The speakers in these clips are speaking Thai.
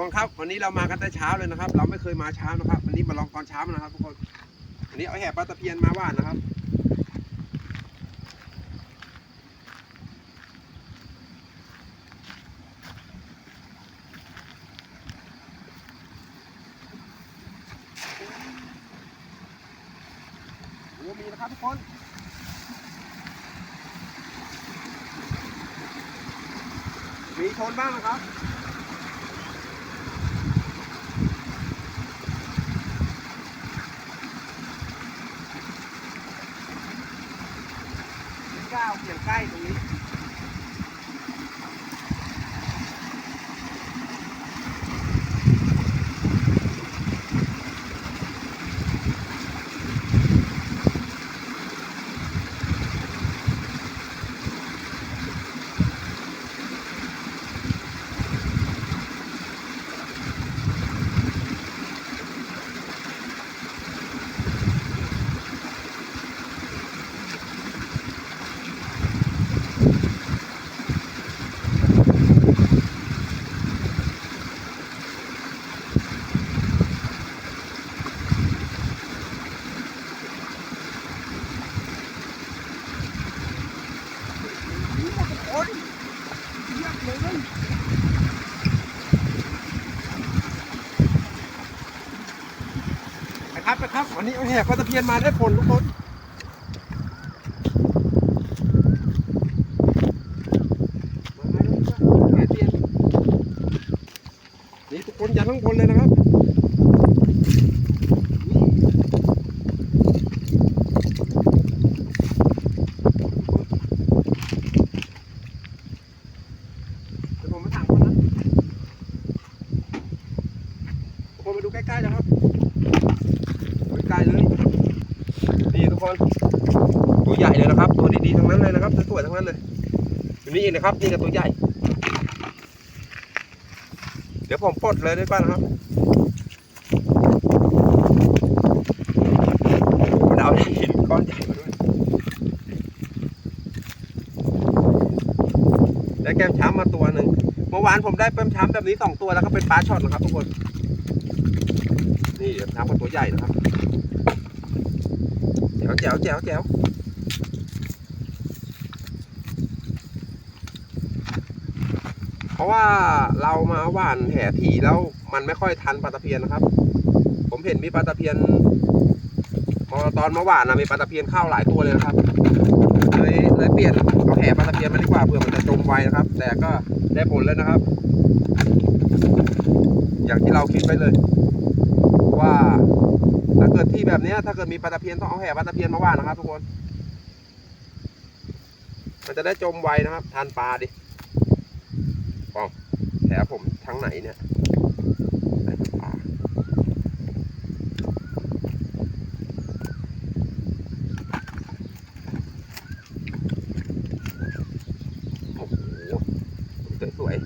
คนครับ วันนี้เรามากันแต่เช้าเลยนะครับ เราไม่เคยมาเช้านะครับ วันนี้มาลองตอนเช้านะครับทุกคนวันนี้เอาแห่ปลาตะเพียนมาว่านนะครับโอ้มีนะครับทุกคนมีชนบ้างนะครับ เก้าเขียงใกล้ตรงนี้ โอ้ยเยี่ยมเลยไป ครับไปครับ วันนี้เอาแหกปลาตะเพียนมาได้ผลทุกคนนี่ทุกคนอย่าทั้งบนเลยนะครับ เดี๋ยวผมมาถามคนนะทุกคนมาดูใกล้ๆนะครับใกล้ๆเลย นี่ทุกคน ตัวให ญ่เลยนะครับ ตัวดีๆทั้งนั้นเลยนะครับสวยๆทั้งนั้นเลยอยู่นี่เองนะครับ นี่กับตัวใหญ่ เดี๋ยวผมปลดเลยดีกว่านนะครับมันเหินก้อนใหญ่มาด้วยได้แก้มช้ำมาตัวหนึ่งเมื่อวานผมได้แก้มช้ำแบบนี้สองตัวแล้วก็เป็นปลาช็อตนะครับทุกคนนี่แก้มช้ำกับตัวใหญ่นะครับแจ๋วแจ๋วแจ๋วแจ๋วเพ ราะว่าเรามาหว่านแห่ถี่แล้วมันไม่ค่อยทันปลาตะเพียนนะครับ ผมเห็นมีปลาตะเพียนตอนมาหว่านนะมีปลาตะเพียนเข้าหลายตัวเลยนะครับเลยเลยเปลี่ยนเอาแห่ปลาตะเพียนมาดีกว่าเผื่อมันจะจมไวนะครับ แต่ก็ได้ผลแล้วนะครับ อย่างที่เราคิดไว้เลย ว่าถ้าเกิดที่แบบนี้ถ้าเกิดมีปลาตะเพียนต้องเอาแห่ปลาตะเพียนมาว่านนะครับ ทุกคน มันจะได้จมไวนะครับทานปลาดิ แผลผมทั้งไหนเนี่ยโอ้โหสวยๆ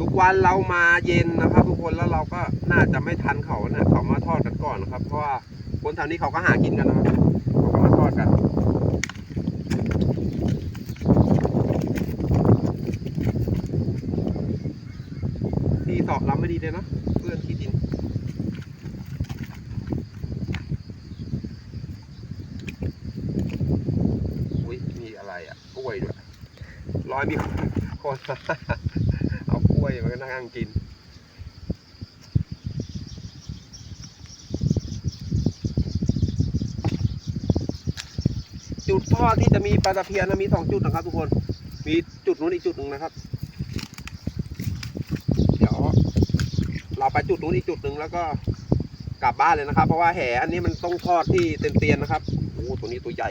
ทุกวันเรามาเย็นนะครับ ทุกคนแล้วเราก็น่าจะไม่ทันเขานะเขามาทอดกันก่อนนะครับ เพราะว่าคนแถวนี้เขาก็หากินกันนะครับเขาก็มาทอดกัน อบลำไม่ดีเลยนะเพื่อนขี้ดินอุ้ยมีอะไรอะกล้วยด้วยร้อยมีคนเอากล้วยมานั่งกินจุดทอดที่จะมีปลาตะเพียนนมีสองจุดนะครับทุกคน มีจุดนู้นอีกจุดหนึ่งนะครับ เดี๋ยว เราไปจุดนู้นอีกจุดหนึ่งแล้วก็กลับบ้านเลยนะครับ เพราะว่าแหอันนี้มันต้องทอดที่เตียนๆนะครับโอ้ตัวนี้ตัวใหญ่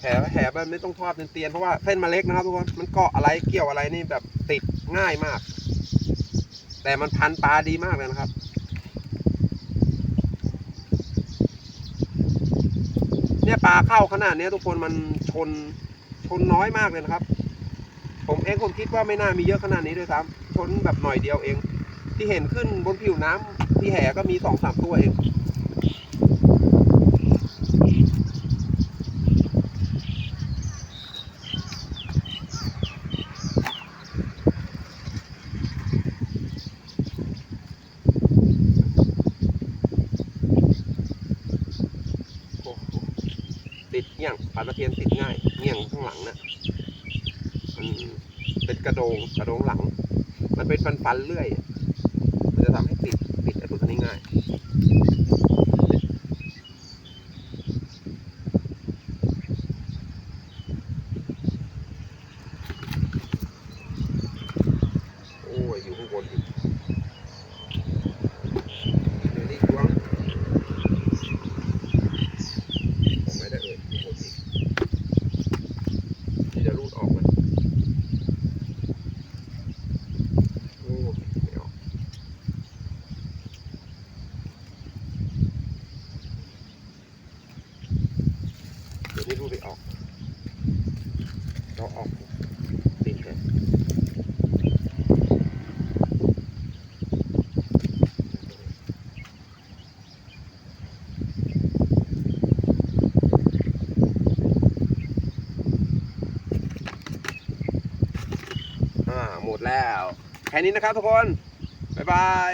แหแหแบบไม่ต้องทอดเป็นเตียนเพราะว่าเส้นมันเล็กนะครับทุกคนมันเกาะอะไรเกี่ยวอะไรนี่แบบติดง่ายมาก แต่มันพันปลาดีมากเลยนะครับเนี่ยปลาเข้าขนาดเนี้ยทุกคนมันชนชนน้อยมากเลยนะครับ ผมเองผมคิดว่าไม่น่ามีเยอะขนาดนี้ด้วยซ้ำชนแบบหน่อยเดียวเอง ที่เห็นขึ้นบนผิวน้ำที่แห่ก็มีสองสามตัวเองติดเงี้ยงปลาตะเพียนติดง่ายเงี่ยงข้างหลังนะ่ะ มันเป็นกระโดงกระโดงหลัง มันเป็นฟันฟันๆเลื่อย มันจะทำให้ติดติดไอ้ตัวนี้ง่ายโอ้ยอยู่ข้างบนอยู่เดี๋ยวนี้ดวงผมไม่ได้เอ่ยข้างบนอีกที่จะรูดออกมันโอ้ยไม่ออกเดี๋ยวนี้รูดไม่ออก เราออกติดเลยอ่าหมดแล้ว แค่นี้นะครับทุกคน บ๊ายบาย